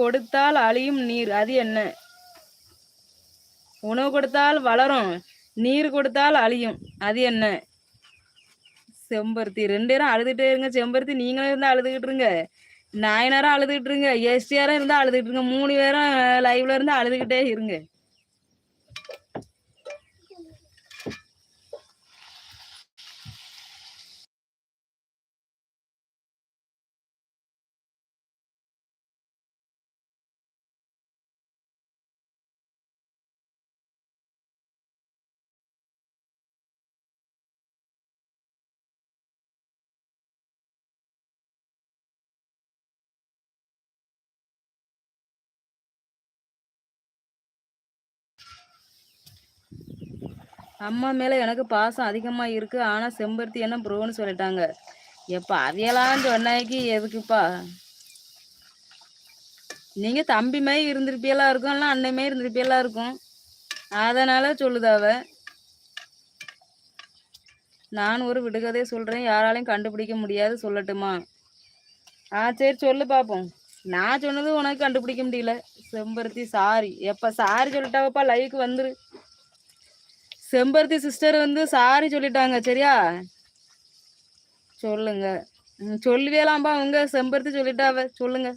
கொடுத்தால் அழியும் நீர் அது என்ன? உணவு கொடுத்தால் வளரும் நீர் கொடுத்தால் அழியும் அது என்ன? செம்பருத்தி. ரெண்டு பேரும் அழுதுகிட்டே இருங்க செம்பருத்தி. நீங்களும் இருந்தால் அழுதுகிட்டு இருங்க. நாயனாரும் அழுதுகிட்டு இருங்க எஸ்டிஆரும் இருந்தால் அழுதுகிட்டு இருங்க. மூணு பேரும் லைவ்ல இருந்து அழுதுகிட்டே இருங்க. அம்மா மேலே எனக்கு பாசம் அதிகமாக இருக்குது ஆனால் செம்பருத்தி என்ன ப்ரோன்னு சொல்லிட்டாங்க. எப்போ அவையெல்லாம் சொன்னாக்கி எதுக்குப்பா? நீங்கள் தம்பி மாதிரி இருந்திருப்பியெல்லாம் இருக்கும். இல்லை அண்ணன் மாதிரி இருந்திருப்பியெல்லாம் இருக்கும். அதனால் சொல்லுதாவ நான் ஒரு விடுகதை சொல்கிறேன் யாராலையும் கண்டுபிடிக்க முடியாது சொல்லட்டுமா? ஆ சரி சொல்லு பார்ப்போம் நான் சொன்னது உனக்கு கண்டுபிடிக்க முடியல. செம்பருத்தி சாரி. எப்போ சாரி சொல்லிட்டாவப்பா? லைவுக்கு வந்துரு. செம்பருத்தி சிஸ்டர் வந்து சாரி சொல்லிட்டாங்க சரியா? சொல்லுங்க. சொல்லுவேலாம்பா அவங்க செம்பருத்தி சொல்லிட்டாவ சொல்லுங்க.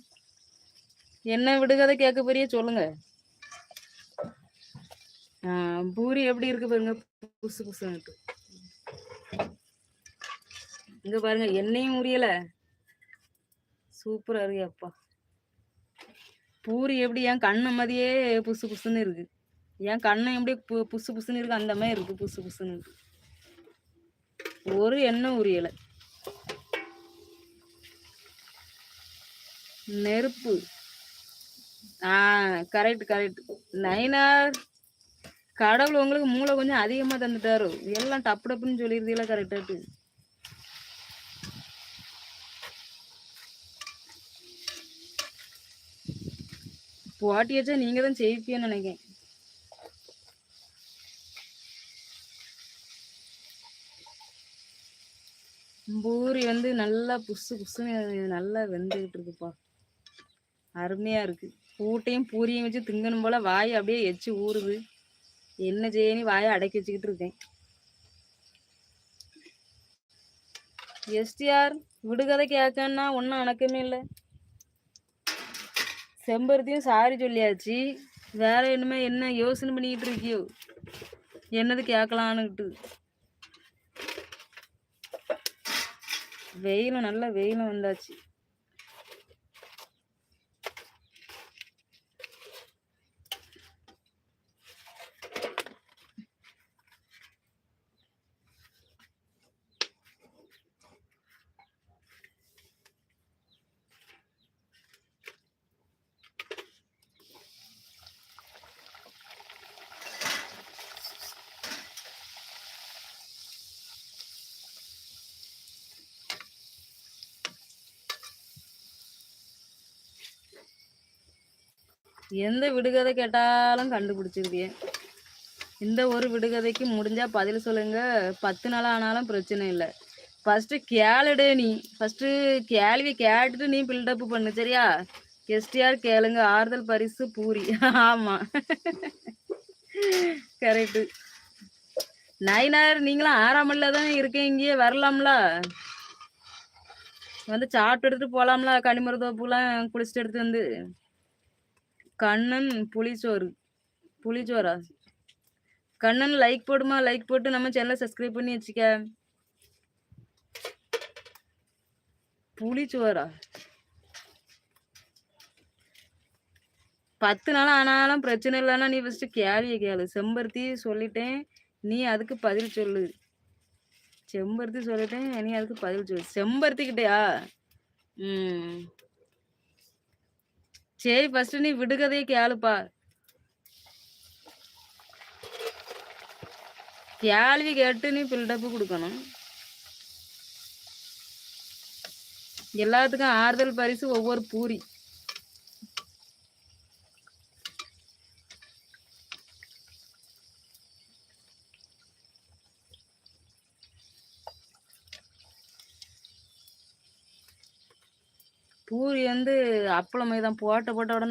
என்ன விடுகதை கேட்க போறிய சொல்லுங்க. பூரி எப்படி இருக்கு பாருங்க புசு புசுன்னுட்டு இங்க பாருங்க என்னையும் முடியல சூப்பரா இருக்கு அப்பா. பூரி எப்படி என் கண்ணு மாதிரியே புசு புசுன்னு இருக்கு. என் கண்ணை எப்படி பு- புசு புசுன்னு இருக்கு அந்த மாதிரி இருக்கு புசு புசுன்னு. இருக்கு. ஒரு எண்ணெய் உரியல. நெருப்பு. ஆ கரெக்ட் கரெக்ட் நைனார் கடவுள் உங்களுக்கு மூளை கொஞ்சம் அதிகமா தந்துட்டாரு. எல்லாம் டப்பு டப்புன்னு சொல்லியிருந்தீங்களா கரெக்டாட்டு போட்டி நீங்க தான் ஜெயிப்பீங்கன்னு நினைக்கிறேன். பூரி வந்து நல்லா புசு புசுன்னு நல்லா வெந்துகிட்டு இருக்குப்பா அருமையா இருக்கு. பூட்டையும் பூரியும் வச்சு திங்கணும் போல வாய் அப்படியே எச்சு ஊறுது. என்ன செய்யணும் வாயை அடக்கி வச்சுக்கிட்டு இருக்கேன். எஸ்டிஆர் விடுகதை கேட்கன்னா ஒன்றும் அணக்கமே இல்லை. செம்பருத்தியும் சாரி சொல்லியாச்சு. வேற என்னமே என்ன யோசனை பண்ணிக்கிட்டு இருக்கியோ? என்னது கேட்கலான்னுக்கிட்டு. வெயிலும் நல்ல வெயிலும் வந்தாச்சு. எந்த விடுகதை கேட்டாலும் கண்டுபிடிச்சிருவிய. இந்த ஒரு விடுகதைக்கு முடிஞ்சா பதில் சொல்லுங்க. பத்து நாள் ஆனாலும் பிரச்சனை இல்லை. ஃபஸ்ட்டு கேளுடு நீ. ஃபஸ்ட்டு கேள்வி கேட்டுட்டு நீ பில்டப் பண்ணு சரியா? எஸ்டிஆர் கேளுங்க. ஆறுதல் பரிசு பூரி. ஆமாம் கரெக்டு நைனார் நீங்களும் ஆறாமல்ல தானே இருக்கீங்க? வரலாம்ல. வந்து சாப்பிட்டு எடுத்துட்டு கனிமர கனிமருதோப்புலாம் குளிச்சுட்டு எடுத்து வந்து. கண்ணன் புளிச்சோறு புளிச்சோரா கண்ணன் லைக் போடுமா? லைக் போட்டு நம்ம சேனலை சப்ஸ்கிரைப் பண்ணி வச்சுக்க. புளிச்சோரா பத்து நாள் ஆனாலும் பிரச்சனை இல்லைன்னா நீ ஃபஸ்ட்டு கேள்வியை கேளு. செம்பருத்தி சொல்லிட்டேன் நீ அதுக்கு பதில் சொல்லு. செம்பருத்தி சொல்லிட்டேன் நீ அதுக்கு பதில் சொல்லு. செம்பருத்தி கிட்டயா? ம். சரி ஃபர்ஸ்ட் நீ விடுகதையை கேளுப்பா. கேள்வி கேட்டு நீ பில்டப்பு கொடுக்கணும். எல்லாத்துக்கும் ஆறுதல் பரிசு ஒவ்வொரு பூரி. பூரி வந்து அப்பளம் தான் போட்ட போட்ட உடனே